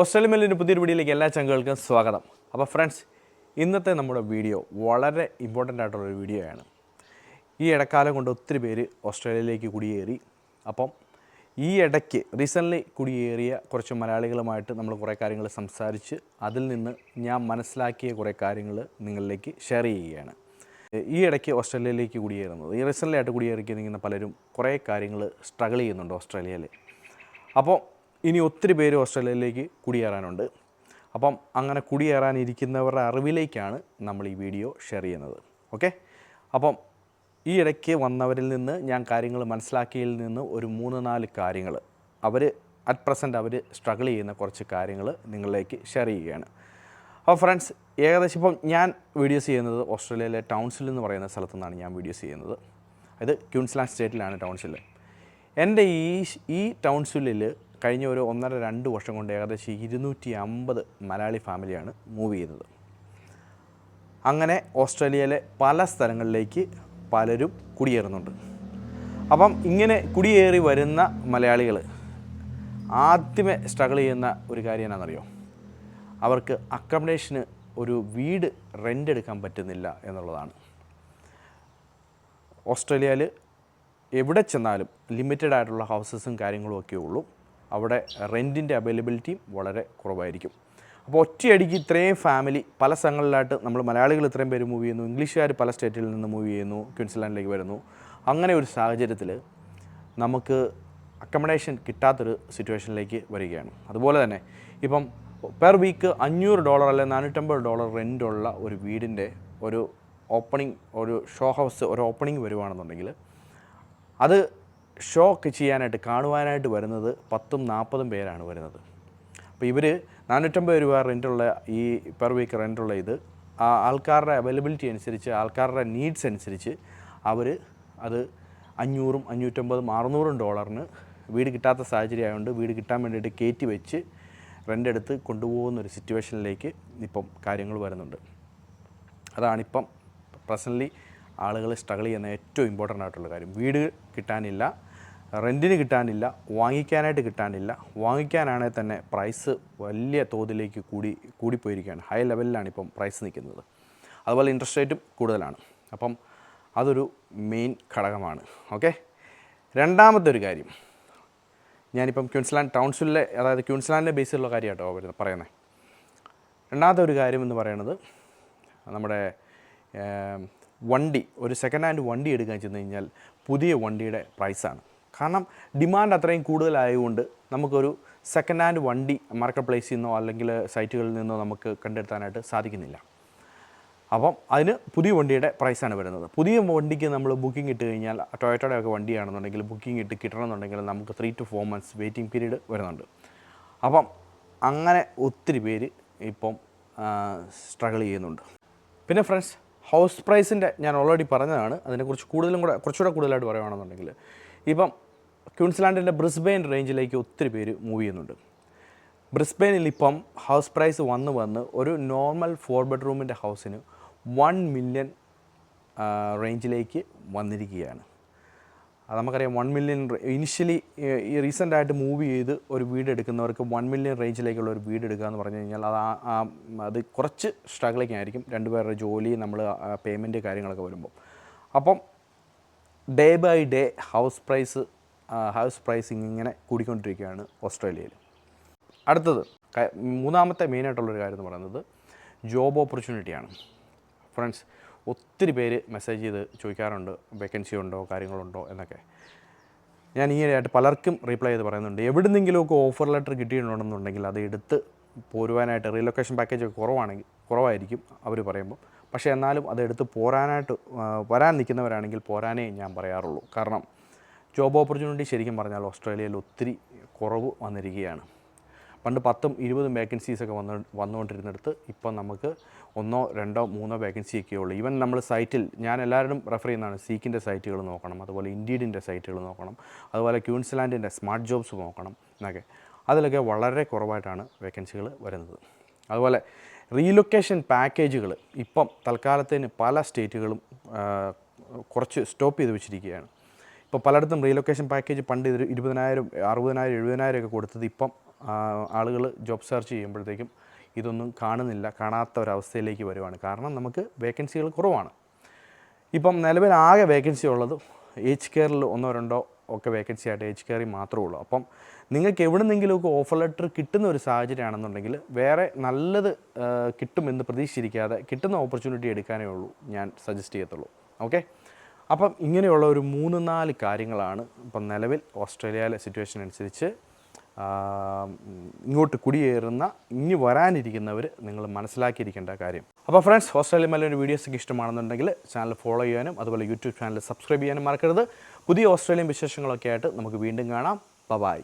Australia മെല്ലിന്റെ പുതിയൊരു വീഡിയോയിലേക്ക് എല്ലാ ചങ്കുകൾക്കും സ്വാഗതം. അപ്പോൾ ഫ്രണ്ട്സ് ഇന്നത്തെ നമ്മുടെ വീഡിയോ വളരെ ഇമ്പോർട്ടന്റ് ആയിട്ടുള്ളൊരു വീഡിയോ ആണ് ഈ ഇടക്കാലം കൊണ്ട് ഒത്തിരി പേര് ഓസ്ട്രേലിയയിലേക്ക് കുടിയേറി. അപ്പം ഈ ഇടയ്ക്ക് റീസെന്റ്ലി കുടിയേറിയ കുറച്ച് മലയാളികളുമായിട്ട് നമ്മൾ കുറേ കാര്യങ്ങൾ സംസാരിച്ച് അതിൽ നിന്ന് ഞാൻ മനസ്സിലാക്കിയ കുറേ കാര്യങ്ങൾ നിങ്ങളിലേക്ക് ഷെയർ ചെയ്യുകയാണ്. ഈ ഇടയ്ക്ക് ഓസ്ട്രേലിയയിലേക്ക് കുടിയേറുന്നത് ഈ റീസെന്റ്ലി ആയിട്ട് കുടിയേറിക്കുന്ന പലരും കുറേ കാര്യങ്ങൾ സ്ട്രഗിൾ ചെയ്യുന്നുണ്ട് ഓസ്ട്രേലിയയിൽ. അപ്പോൾ ഇനി ഒത്തിരി പേര് ഓസ്ട്രേലിയയിലേക്ക് കുടിയേറാനുണ്ട്. അപ്പം അങ്ങനെ കുടിയേറാനിരിക്കുന്നവരുടെ അറിവിലേക്കാണ് നമ്മൾ ഈ വീഡിയോ ഷെയർ ചെയ്യുന്നത്. ഓക്കെ? അപ്പം ഈ ഇടയ്ക്ക് വന്നവരിൽ നിന്ന് ഞാൻ കാര്യങ്ങൾ മനസ്സിലാക്കിയതിൽ നിന്ന് ഒരു മൂന്ന് നാല് കാര്യങ്ങൾ അവർ അറ്റ് പ്രസന്റ് അവർ സ്ട്രഗിൾ ചെയ്യുന്ന കുറച്ച് കാര്യങ്ങൾ നിങ്ങളിലേക്ക് ഷെയർ ചെയ്യുകയാണ്. അപ്പോൾ ഫ്രണ്ട്സ് ഏകദേശം ഇപ്പം ഞാൻ വീഡിയോസ് ചെയ്യുന്നത് ഓസ്ട്രേലിയയിലെ ടൗൺസിൽ എന്ന് പറയുന്ന സ്ഥലത്തു നിന്നാണ് ഞാൻ വീഡിയോസ് ചെയ്യുന്നത്. ഇത് ക്യൂൻസ്ലാൻഡ് സ്റ്റേറ്റിലാണ് ടൗൺസിൽ എന്റെ ഈ ഈ ടൗൺസിലിൽ കഴിഞ്ഞ ഒരു ഒന്നര രണ്ട് വർഷം കൊണ്ട് ഏകദേശം ഇരുന്നൂറ്റി അമ്പത് മലയാളി ഫാമിലിയാണ് മൂവ് ചെയ്തത്. അങ്ങനെ ഓസ്ട്രേലിയയിലെ പല സ്ഥലങ്ങളിലേക്ക് പലരും കുടിയേറുന്നുണ്ട്. അപ്പം ഇങ്ങനെ കുടിയേറി വരുന്ന മലയാളികൾ ആദ്യമേ സ്ട്രഗിൾ ചെയ്യുന്ന ഒരു കാര്യം എന്നാണെന്നറിയോ? അവർക്ക് അക്കോമഡേഷന് ഒരു വീട് റെന്റ് എടുക്കാൻ പറ്റുന്നില്ല എന്നുള്ളതാണ്. ഓസ്ട്രേലിയയിൽ എവിടെ ചെന്നാലും ലിമിറ്റഡ് ആയിട്ടുള്ള ഹൗസസും കാര്യങ്ങളും ഒക്കെ ഉള്ളൂ. അവിടെ റെന്റിന്റെ അവൈലബിലിറ്റിയും വളരെ കുറവായിരിക്കും. അപ്പോൾ ഒറ്റയടിക്ക് ഇത്രയും ഫാമിലി പല സ്ഥലങ്ങളിലായിട്ട് നമ്മൾ മലയാളികൾ ഇത്രയും പേര് മൂവ് ചെയ്യുന്നു. ഇംഗ്ലീഷുകാർ പല സ്റ്റേറ്റിൽ നിന്ന് മൂവ് ചെയ്യുന്നു. ക്വിൻസ്ലാൻഡിലേക്ക് വരുന്നു. അങ്ങനെ ഒരു സാഹചര്യത്തിൽ നമുക്ക് അക്കമഡേഷൻ കിട്ടാത്തൊരു സിറ്റുവേഷനിലേക്ക് വരികയാണ്. അതുപോലെ തന്നെ ഇപ്പം പെർ വീക്ക് അഞ്ഞൂറ് ഡോളർ അല്ലെങ്കിൽ നാനൂറ്റമ്പത് ഡോളർ റെന്റുള്ള ഒരു വീടിന്റെ ഒരു ഓപ്പണിംഗ് ഒരു ഷോ ഹൗസ് ഒരു ഓപ്പണിംഗ് വരുവാണെന്നുണ്ടെങ്കിൽ അത് ഷോ ഒക്കെ ചെയ്യാനായിട്ട് കാണുവാനായിട്ട് വരുന്നത് പത്തും നാൽപ്പതും പേരാണ് വരുന്നത്. അപ്പോൾ ഇവർ നാനൂറ്റമ്പത് രൂപ റെന്റുള്ള ഈ പെർ വീക്ക് റെന്റുള്ള ഇത് ആ ആൾക്കാരുടെ അവൈലബിലിറ്റി അനുസരിച്ച് ആൾക്കാരുടെ നീഡ്സ് അനുസരിച്ച് അവർ അത് അഞ്ഞൂറും അഞ്ഞൂറ്റമ്പതും അറുന്നൂറും ഡോളറിന് വീട് കിട്ടാത്ത സാഹചര്യം ആയതുകൊണ്ട് വീട് കിട്ടാൻ വേണ്ടിയിട്ട് കയറ്റി വെച്ച് റെന്റ് എടുത്ത് കൊണ്ടുപോകുന്ന ഒരു സിറ്റുവേഷനിലേക്ക് ഇപ്പം കാര്യങ്ങൾ വരുന്നുണ്ട്. അതാണിപ്പം പ്രസന്റ്ലി ആളുകൾ സ്ട്രഗിൾ ചെയ്യുന്ന ഏറ്റവും ഇമ്പോർട്ടന്റ് ആയിട്ടുള്ള കാര്യം. വീട് കിട്ടാനില്ല റെന്റിന് കിട്ടാനില്ല വാങ്ങിക്കാനായിട്ട് കിട്ടാനില്ല. വാങ്ങിക്കാനാണെങ്കിൽ തന്നെ പ്രൈസ് വലിയ തോതിലേക്ക് കൂടി കൂടിപ്പോയിരിക്കുകയാണ്. ഹൈ ലെവലിലാണ് ഇപ്പം പ്രൈസ് നിൽക്കുന്നത്. അതുപോലെ ഇൻട്രസ്റ്റ് റേറ്റും കൂടുതലാണ്. അപ്പം അതൊരു മെയിൻ ഘടകമാണ്. ഓക്കെ രണ്ടാമത്തെ ഒരു കാര്യം. ഞാനിപ്പം ക്യൂൻസ്ലാൻഡ് ടൗൺസിലെ അതായത് ക്യൂൻസ്ലാൻഡിന്റെ ബേസിലുള്ള കാര്യമായിട്ടോ വരുന്നത് പറയുന്നത് രണ്ടാമത്തെ ഒരു കാര്യം എന്ന് പറയുന്നത് നമ്മുടെ വണ്ടി ഒരു സെക്കൻഡ് ഹാൻഡ് വണ്ടി എടുക്കാൻ ചെന്ന് കഴിഞ്ഞാൽ പുതിയ വണ്ടിയുടെ പ്രൈസാണ് കാരണം ഡിമാൻഡ് അത്രയും കൂടുതലായതുകൊണ്ട് നമുക്കൊരു സെക്കൻഡ് ഹാൻഡ് വണ്ടി മാർക്കറ്റ് പ്ലേസിൽ നിന്നോ അല്ലെങ്കിൽ സൈറ്റുകളിൽ നിന്നോ നമുക്ക് കണ്ടെത്താനായിട്ട് സാധിക്കുന്നില്ല. അപ്പം അതിന് പുതിയ വണ്ടിയുടെ പ്രൈസാണ് വരുന്നത്. പുതിയ വണ്ടിക്ക് നമ്മൾ ബുക്കിംഗ് ഇട്ട് കഴിഞ്ഞാൽ ടൊയറ്റോയുടെ ഒക്കെ വണ്ടിയാണെന്നുണ്ടെങ്കിൽ ബുക്കിംഗ് ഇട്ട് കിട്ടണമെന്നുണ്ടെങ്കിൽ നമുക്ക് three to four months waiting period വരുന്നുണ്ട്. അപ്പം അങ്ങനെ ഒത്തിരി പേര് ഇപ്പം സ്ട്രഗിൾ ചെയ്യുന്നുണ്ട്. പിന്നെ ഫ്രണ്ട്സ് ഹൗസ് പ്രൈസിന്റെ ഞാൻ ഓൾറെഡി പറഞ്ഞതാണ്. അതിനെക്കുറിച്ച് കൂടുതലും കൂടെ കുറച്ചുകൂടെ കൂടുതലായിട്ട് പറയുകയാണെന്നുണ്ടെങ്കിൽ ഇപ്പം ക്യൂൻസ്ലാൻഡിന്റെ ബ്രിസ്ബെയിൻ റേഞ്ചിലേക്ക് ഒത്തിരി പേര് മൂവ് ചെയ്യുന്നുണ്ട്. ബ്രിസ്ബെയിനിൽ ഇപ്പം ഹൗസ് പ്രൈസ് വന്ന് വന്ന് ഒരു നോർമൽ ഫോർ ബെഡ്റൂമിന്റെ ഹൗസിന് വൺ മില്യൺ റേഞ്ചിലേക്ക് വന്നിരിക്കുകയാണ്. അത് നമുക്കറിയാം വൺ മില്യൺ ഇനിഷ്യലി ഈ റീസെന്റായിട്ട് മൂവ് ചെയ്ത് ഒരു വീട് എടുക്കുന്നവർക്ക് വൺ മില്യൺ റേഞ്ചിലേക്കുള്ള ഒരു വീട് എടുക്കുക എന്ന് പറഞ്ഞു കഴിഞ്ഞാൽ അത് അത് കുറച്ച് സ്ട്രഗിളിങ് ആയിരിക്കും രണ്ടുപേരുടെ ജോലി നമ്മൾ പേയ്മെന്റ് കാര്യങ്ങളൊക്കെ വരുമ്പോൾ. അപ്പം day by day house price house pricing ഇങ്ങനെ കൂടിക്കൊണ്ടിരിക്കുകയാണ് ഓസ്ട്രേലിയയിൽ. അടുത്തത് മൂന്നാമത്തെ മെയിനായിട്ടുള്ളൊരു കാര്യം എന്ന് പറയുന്നത് ജോബ് ഓപ്പർച്യൂണിറ്റിയാണ്. ഫ്രണ്ട്സ് ഒത്തിരി പേര് മെസ്സേജ് ചെയ്ത് ചോദിക്കാറുണ്ട് വേക്കൻസി ഉണ്ടോ കാര്യങ്ങളുണ്ടോ എന്നൊക്കെ. ഞാൻ ഈ ആയിട്ട് പലർക്കും റീപ്ലൈ ചെയ്ത് പറയുന്നുണ്ട് എവിടുന്നെങ്കിലുമൊക്കെ ഓഫർ ലെറ്റർ കിട്ടിയിട്ടുണ്ടെന്നുണ്ടെങ്കിൽ അത് എടുത്ത് പോരുവാനായിട്ട് റീലൊക്കേഷൻ പാക്കേജ് ഒക്കെ കുറവാണെങ്കിൽ കുറവായിരിക്കും അവർ പറയുമ്പോൾ പക്ഷേ എന്നാലും അതെടുത്ത് പോരാനായിട്ട് വരാൻ നിൽക്കുന്നവരാണെങ്കിൽ പോരാനേ ഞാൻ പറയാറുള്ളൂ. കാരണം ജോബ് ഓപ്പർച്യൂണിറ്റി ശരിക്കും പറഞ്ഞാൽ ഓസ്ട്രേലിയയിൽ ഒത്തിരി കുറവ് വന്നിരിക്കുകയാണ്. പണ്ട് പത്തും ഇരുപതും വേക്കൻസീസൊക്കെ വന്ന് വന്നുകൊണ്ടിരുന്നിടത്ത് ഇപ്പം നമുക്ക് ഒന്നോ രണ്ടോ മൂന്നോ വേക്കൻസി ഒക്കെ ഉള്ളൂ. ഈവൻ നമ്മൾ സൈറ്റിൽ ഞാൻ എല്ലാവരും റെഫർ ചെയ്യുന്നതാണ് സീക്കിന്റെ സൈറ്റുകൾ നോക്കണം അതുപോലെ ഇൻഡീഡിന്റെ സൈറ്റുകൾ നോക്കണം അതുപോലെ ക്യൂൻസ്ലാൻഡിന്റെ സ്മാർട്ട് ജോബ്സ് നോക്കണം എന്നൊക്കെ. അതിലൊക്കെ വളരെ കുറവായിട്ടാണ് വേക്കൻസികൾ വരുന്നത്. അതുപോലെ റീലൊക്കേഷൻ പാക്കേജുകൾ ഇപ്പം തൽക്കാലത്തേന് പല സ്റ്റേറ്റുകളും കുറച്ച് സ്റ്റോപ്പ് ചെയ്ത് വെച്ചിരിക്കുകയാണ്. ഇപ്പോൾ പലയിടത്തും റീലൊക്കേഷൻ പാക്കേജ് പണ്ട് ഇത് ഇരുപതിനായിരം അറുപതിനായിരം എഴുപതിനായിരം ഒക്കെ കൊടുത്തത് ഇപ്പം ആളുകൾ ജോബ് സെർച്ച് ചെയ്യുമ്പോഴത്തേക്കും ഇതൊന്നും കാണുന്നില്ല കാണാത്ത ഒരവസ്ഥയിലേക്ക് വരുവാണ്. കാരണം നമുക്ക് വേക്കൻസികൾ കുറവാണ്. ഇപ്പം നിലവിൽ ആകെ വേക്കൻസി ഉള്ളത് ഏജ് കെയറിൽ ഒന്നോ രണ്ടോ ഒക്കെ വേക്കൻസി ആയിട്ട് ഏജ് കെയറിൽ മാത്രമേ ഉള്ളൂ. അപ്പം നിങ്ങൾക്ക് എവിടെന്നെങ്കിലുമൊക്കെ ഓഫർ ലെറ്റർ കിട്ടുന്ന ഒരു സാഹചര്യമാണെന്നുണ്ടെങ്കിൽ വേറെ നല്ലത് കിട്ടുമെന്ന് പ്രതീക്ഷിച്ചിരിക്കാതെ കിട്ടുന്ന ഓപ്പർച്യൂണിറ്റി എടുക്കാനേ ഉള്ളൂ ഞാൻ സജസ്റ്റ് ചെയ്യത്തുള്ളൂ. ഓക്കെ അപ്പം ഇങ്ങനെയുള്ള ഒരു മൂന്ന് നാല് കാര്യങ്ങളാണ് ഇപ്പം നിലവിൽ ഓസ്ട്രേലിയയിലെ സിറ്റുവേഷൻ അനുസരിച്ച് ഇങ്ങോട്ട് കുടിയേറുന്ന ഇനി വരാനിരിക്കുന്നവർ നിങ്ങൾ മനസ്സിലാക്കിയിരിക്കേണ്ട കാര്യം. അപ്പോൾ ഫ്രണ്ട്സ് ഓസ്ട്രേലിയ മലയുടെ വീഡിയോസൊക്കെ ഇഷ്ടമാണെന്നുണ്ടെങ്കിൽ ചാനൽ ഫോളോ ചെയ്യാനും അതുപോലെ യൂട്യൂബ് ചാനൽ സബ്സ്ക്രൈബ് ചെയ്യാനും മറക്കരുത്. പുതിയ ഓസ്ട്രേലിയൻ വിശേഷങ്ങളൊക്കെ ആയിട്ട് നമുക്ക് വീണ്ടും കാണാം. ബൈ